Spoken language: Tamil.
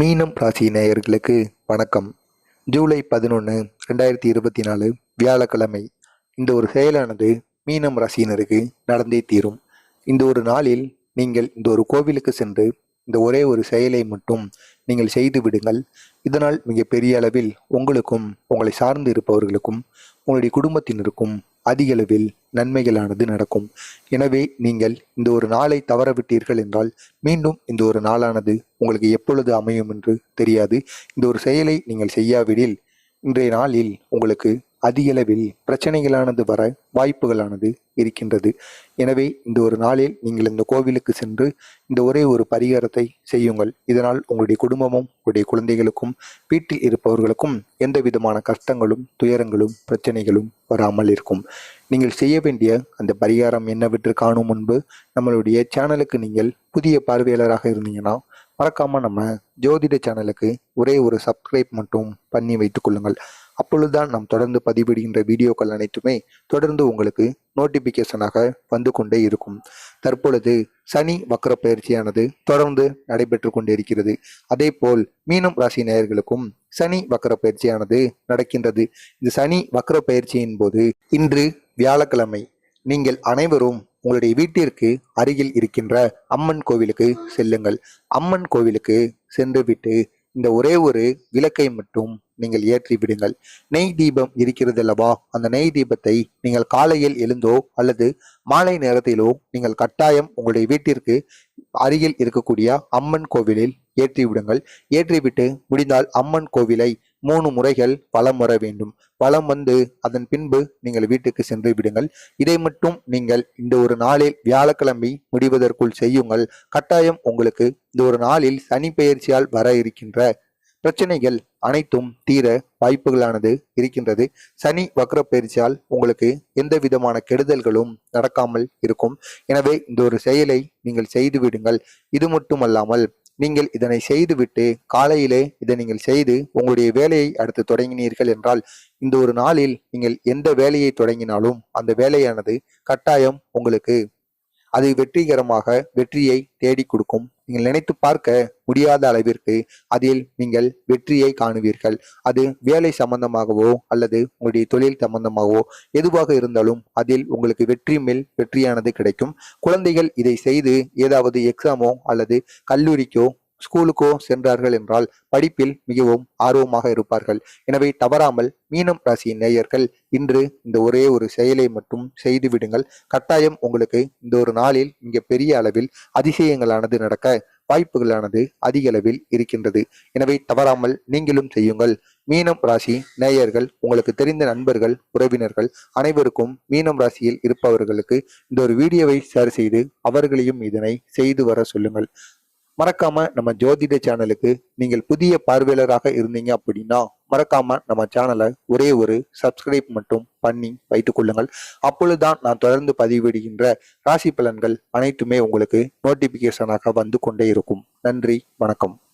மீனம் ராசி நேயர்களுக்கு வணக்கம். ஜூலை பதினொன்று ரெண்டாயிரத்தி இருபத்தி நாலு வியாழக்கிழமை. இந்த ஒரு செயலானது மீனம் ராசியினருக்கு நடந்தே தீரும். இந்த ஒரு நாளில் நீங்கள் இந்த ஒரு கோவிலுக்கு சென்று இந்த ஒரே ஒரு செயலை மட்டும் நீங்கள் செய்து விடுங்கள். இதனால் மிகப்பெரிய அளவில் உங்களுக்கும் உங்களை சார்ந்து இருப்பவர்களுக்கும் உங்களுடைய குடும்பத்தினருக்கும் அதிகளவில் நன்மைகளானது நடக்கும். எனவே நீங்கள் இந்த ஒரு நாளை தவற விட்டீர்கள் என்றால் மீண்டும் இந்த ஒரு நாளானது உங்களுக்கு எப்பொழுது அமையும் என்று தெரியாது. இந்த ஒரு செயலை நீங்கள் செய்யாவிடில் இன்றைய நாளில் உங்களுக்கு அதிகளவில் பிரச்சனைகளானது வர வாய்ப்புகளானது இருக்கின்றது. எனவே இந்த ஒரு நாளில் நீங்கள் இந்த கோவிலுக்கு சென்று இந்த ஒரே ஒரு பரிகாரத்தை செய்யுங்கள். இதனால் உங்களுடைய குடும்பமும் உங்களுடைய குழந்தைகளுக்கும் வீட்டில் இருப்பவர்களுக்கும் எந்த விதமான கஷ்டங்களும் துயரங்களும் பிரச்சனைகளும் வராமல் இருக்கும். நீங்கள் செய்ய வேண்டிய அந்த பரிகாரம் என்னவென்று காணும் முன்பு நம்மளுடைய சேனலுக்கு நீங்கள் புதிய பார்வையாளராக இருந்தீங்கன்னா மறக்காமல் நம்ம ஜோதிட சேனலுக்கு ஒரே ஒரு சப்ஸ்கிரைப் மட்டும் பண்ணி வைத்துக் கொள்ளுங்கள். அப்பொழுதுதான் நாம் தொடர்ந்து பதிவிடுகின்ற வீடியோக்கள் அனைத்துமே தொடர்ந்து உங்களுக்கு நோட்டிபிகேஷனாக வந்து கொண்டே இருக்கும். தற்பொழுது சனி வக்கர பயிற்சியானது தொடர்ந்து நடைபெற்று கொண்டிருக்கிறது. அதே போல் மீனம் ராசி நேயர்களுக்கும் சனி வக்கர பயிற்சியானது நடக்கின்றது. இந்த சனி வக்கர பயிற்சியின் போது இன்று வியாழக்கிழமை நீங்கள் அனைவரும் உங்களுடைய வீட்டிற்கு அருகில் இருக்கின்ற அம்மன் கோவிலுக்கு செல்லுங்கள். அம்மன் கோவிலுக்கு சென்றுவிட்டு இந்த ஒரே ஒரு விளக்கை மட்டும் நீங்கள் ஏற்றி விடுங்கள். நெய் தீபம் இருக்கிறது அல்லவா அந்த நெய் தீபத்தை நீங்கள் காலையில் எழுந்தோ அல்லது மாலை நேரத்திலோ நீங்கள் கட்டாயம் உங்களுடைய வீட்டிற்கு அருகில் இருக்கக்கூடிய அம்மன் கோவிலில் ஏற்றி விடுங்கள். ஏற்றிவிட்டு முடிந்தால் அம்மன் கோவிலை மூணு முறைகள் பலம் வர வேண்டும். பலம் வந்து அதன் பின்பு நீங்கள் வீட்டுக்கு சென்று விடுங்கள். இதை மட்டும் நீங்கள் இந்த ஒரு நாளில் வியாழக்கிழமை முடிவதற்குள் செய்யுங்கள். கட்டாயம் உங்களுக்கு இந்த ஒரு நாளில் சனி பெயர்ச்சியால் வர இருக்கின்ற பிரச்சனைகள் அனைத்தும் தீர வாய்ப்புகளானது இருக்கின்றது. சனி வக்ர பயிற்சியால் உங்களுக்கு எந்த விதமான கெடுதல்களும் நடக்காமல் இருக்கும். எனவே இந்த ஒரு செயலை நீங்கள் செய்து விடுங்கள். இது மட்டுமல்லாமல் நீங்கள் இதனை செய்துவிட்டு காலையிலே இதை நீங்கள் செய்து உங்களுடைய வேலையை அடுத்து தொடங்கினீர்கள் என்றால் இந்த ஒரு நாளில் நீங்கள் எந்த வேலையை தொடங்கினாலும் அந்த வேலையானது கட்டாயம் உங்களுக்கு அது வெற்றிகரமாக வெற்றியை தேடி கொடுக்கும். நீங்கள் நினைத்து பார்க்க முடியாத அளவிற்கு அதில் நீங்கள் வெற்றியை காணுவீர்கள். அது வேலை சம்பந்தமாகவோ அல்லது உங்களுடைய தொழில் சம்பந்தமாகவோ எதுவாக இருந்தாலும் அதில் உங்களுக்கு வெற்றி மேல் வெற்றியானது கிடைக்கும். குழந்தைகள் இதை செய்து ஏதாவது எக்ஸாமோ அல்லது கல்லூரிக்கோ ஸ்கூலுக்கோ சென்றார்கள் என்றால் படிப்பில் மிகவும் ஆர்வமாக இருப்பார்கள். எனவே தவறாமல் மீனம் ராசியின் நேயர்கள் இன்று இந்த ஒரே ஒரு செயலை மட்டும் செய்து விடுங்கள். கட்டாயம் உங்களுக்கு இந்த ஒரு நாளில் மிக பெரிய அளவில் அதிசயங்களானது நடக்க வாய்ப்புகளானது அதிக அளவில் இருக்கின்றது. எனவே தவறாமல் நீங்களும் செய்யுங்கள். மீனம் ராசி நேயர்கள் உங்களுக்கு தெரிந்த நண்பர்கள் உறவினர்கள் அனைவருக்கும் மீனம் ராசியில் இருப்பவர்களுக்கு இந்த ஒரு வீடியோவை ஷேர் செய்து அவர்களையும் இதனை செய்து வர சொல்லுங்கள். மறக்காம நம்ம ஜோதிட சேனலுக்கு நீங்கள் புதிய பார்வையாளராக இருந்தீங்க அப்படின்னா மறக்காம நம்ம சேனலை ஒரே ஒரு சப்ஸ்கிரைப் மட்டும் பண்ணி வைத்துக் கொள்ளுங்கள். அப்பொழுதுதான் நான் தொடர்ந்து பதிவிடுகின்ற ராசி பலன்கள் அனைத்துமே உங்களுக்கு நோட்டிபிகேஷனாக வந்து கொண்டே இருக்கும். நன்றி வணக்கம்.